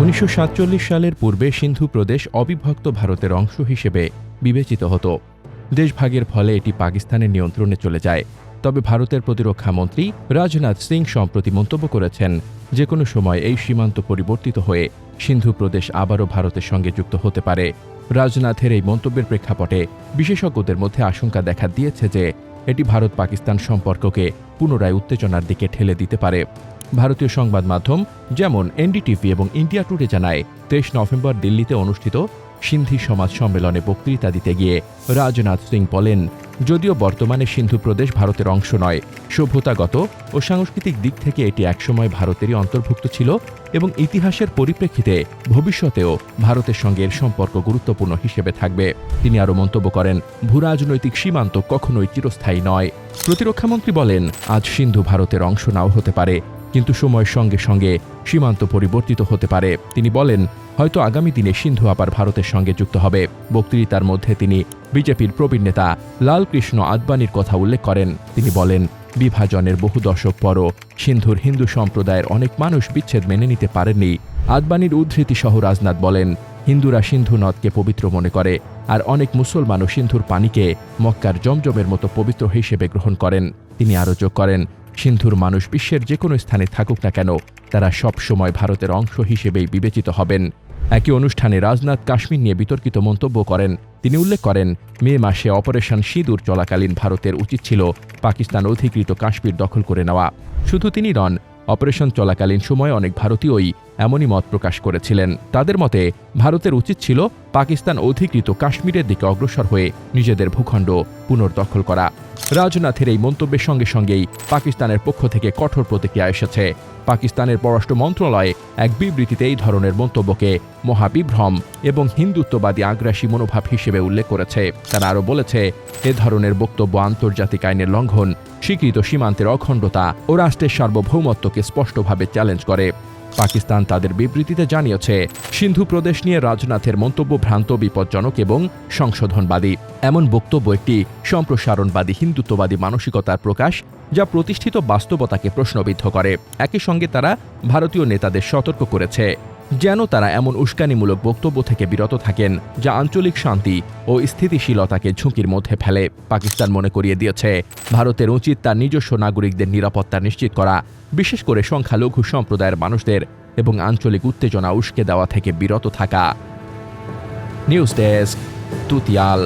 উনিশশো সাতচল্লিশ সালের পূর্বে সিন্ধু প্রদেশ অবিভক্ত ভারতের অংশ হিসেবে বিবেচিত হতো। দেশভাগের ফলে এটি পাকিস্তানের নিয়ন্ত্রণে চলে যায়। তবে ভারতের প্রতিরক্ষা মন্ত্রী রাজনাথ সিং সম্প্রতি মন্তব্য করেছেন যে কোনো সময় এই সীমান্ত পরিবর্তিত হয়ে সিন্ধু প্রদেশ আবারও ভারতের সঙ্গে যুক্ত হতে পারে। রাজনাথের এই মন্তব্যের প্রেক্ষাপটে বিশেষজ্ঞদের মধ্যে আশঙ্কা দেখা দিয়েছে যে এটি ভারত পাকিস্তান সম্পর্ককে পুনরায় উত্তেজনার দিকে ঠেলে দিতে পারে। ভারতীয় সংবাদ মাধ্যম, যেমন এনডিটিভি এবং ইন্ডিয়া টুডে জানায়, তেইশ নভেম্বর দিল্লিতে অনুষ্ঠিত সিন্ধি সমাজ সম্মেলনে বক্তৃতা দিতে গিয়ে রাজনাথ সিং বলেন যদিও বর্তমানে সিন্ধু প্রদেশ ভারতের অংশ নয়। সভ্যতাগত ও সাংস্কৃতিক দিক থেকে এটি একসময় ভারতেরই অন্তর্ভুক্ত ছিল এবং ইতিহাসের পরিপ্রেক্ষিতে ভবিষ্যতেও ভারতের সঙ্গে এর সম্পর্ক গুরুত্বপূর্ণ হিসেবে থাকবে। তিনি আরও মন্তব্য করেন ভূরাজনৈতিক সীমান্ত কখনোই চিরস্থায়ী নয়। প্রতিরক্ষামন্ত্রী বলেন, আজ সিন্ধু ভারতের অংশ নাও হতে পারে, কিন্তু সময়ের সঙ্গে সঙ্গে সীমান্ত পরিবর্তিত হতে পারে। তিনি বলেন হয়তো আগামী দিনে সিন্ধু আবার ভারতের সঙ্গে যুক্ত হবে। বক্তৃতার মধ্যে তিনি বিজেপির প্রবীণ নেতা লালকৃষ্ণ আদবানির কথা উল্লেখ করেন। তিনি বলেন, বিভাজনের বহু দশক পরও সিন্ধুর হিন্দু সম্প্রদায়ের অনেক মানুষ বিচ্ছেদ মেনে নিতে পারেননি। আদবানির উদ্ধৃতি সহ রাজনাথ বলেন, হিন্দুরা সিন্ধু নদকে পবিত্র মনে করে, আর অনেক মুসলমানও সিন্ধুর পানিকে মক্কার জমজমের মতো পবিত্র হিসেবে গ্রহণ করেন। তিনি আরও যোগ করেন, সিন্ধুর মানুষ বিশ্বের যে কোনো স্থানে থাকুক না কেন, তারা সব সময় ভারতের অংশ হিসেবেই বিবেচিত হবেন। একই অনুষ্ঠানে রাজনাথ কাশ্মীর নিয়ে বিতর্কিত মন্তব্য করেন। তিনি উল্লেখ করেন, মে মাসে অপারেশন সিঁদুর চলাকালীন ভারতের উচিত ছিল পাকিস্তান অধিকৃত কাশ্মীর দখল করে নেওয়া। শুধু তিনি নন, অপারেশন চলাকালীন সময়ে অনেক ভারতীয়ই এমনই মত প্রকাশ করেছিলেন। তাদের মতে, ভারতের উচিত ছিল পাকিস্তান অধিকৃত কাশ্মীরের দিকে অগ্রসর হয়ে নিজেদের ভূখণ্ড পুনর্দখল করা। রাজনাথের এই মন্তব্যের সঙ্গে সঙ্গেই পাকিস্তানের পক্ষ থেকে কঠোর প্রতিক্রিয়া এসেছে। পাকিস্তানের পররাষ্ট্র মন্ত্রণালয় এক বিবৃতিতে এই ধরনের মন্তব্যকে মহাবিভ্রম এবং হিন্দুত্ববাদী আগ্রাসী মনোভাব হিসেবে উল্লেখ করেছে। তারা আরও বলেছে, এ ধরনের বক্তব্য আন্তর্জাতিক আইনের লঙ্ঘন, স্বীকৃত সীমান্তের অখণ্ডতা ও রাষ্ট্রের সার্বভৌমত্বকে স্পষ্টভাবে চ্যালেঞ্জ করে। পাকিস্তান তাদের বিবৃতিতে জানিয়েছে, সিন্ধু প্রদেশ নিয়ে রাজনাথের মন্তব্য ভ্রান্ত, বিপজ্জনক এবং সংশোধনবাদী। এমন বক্তব্য একটি সম্প্রসারণবাদী, হিন্দুত্ববাদী মানসিকতার প্রকাশ যা প্রতিষ্ঠিত বাস্তবতাকে প্রশ্নবিদ্ধ করে। একই সঙ্গে তারা ভারতীয় নেতাদের সতর্ক করেছে। যেন তারা এমন উস্কানিমূলক বক্তব্য থেকে বিরত থাকেন, যা আঞ্চলিক শান্তি ও স্থিতিশীলতাকে ঝুঁকির মধ্যে ফেলে, পাকিস্তান মনে করিয়ে দিয়েছে। ভারতের উচিত তার নিজস্ব নাগরিকদের নিরাপত্তা নিশ্চিত করা, বিশেষ করে সংখ্যালঘু সম্প্রদায়ের মানুষদের এবং আঞ্চলিক উত্তেজনা উস্কে দেওয়া থেকে বিরত থাকা। News desk, তুতিয়াল।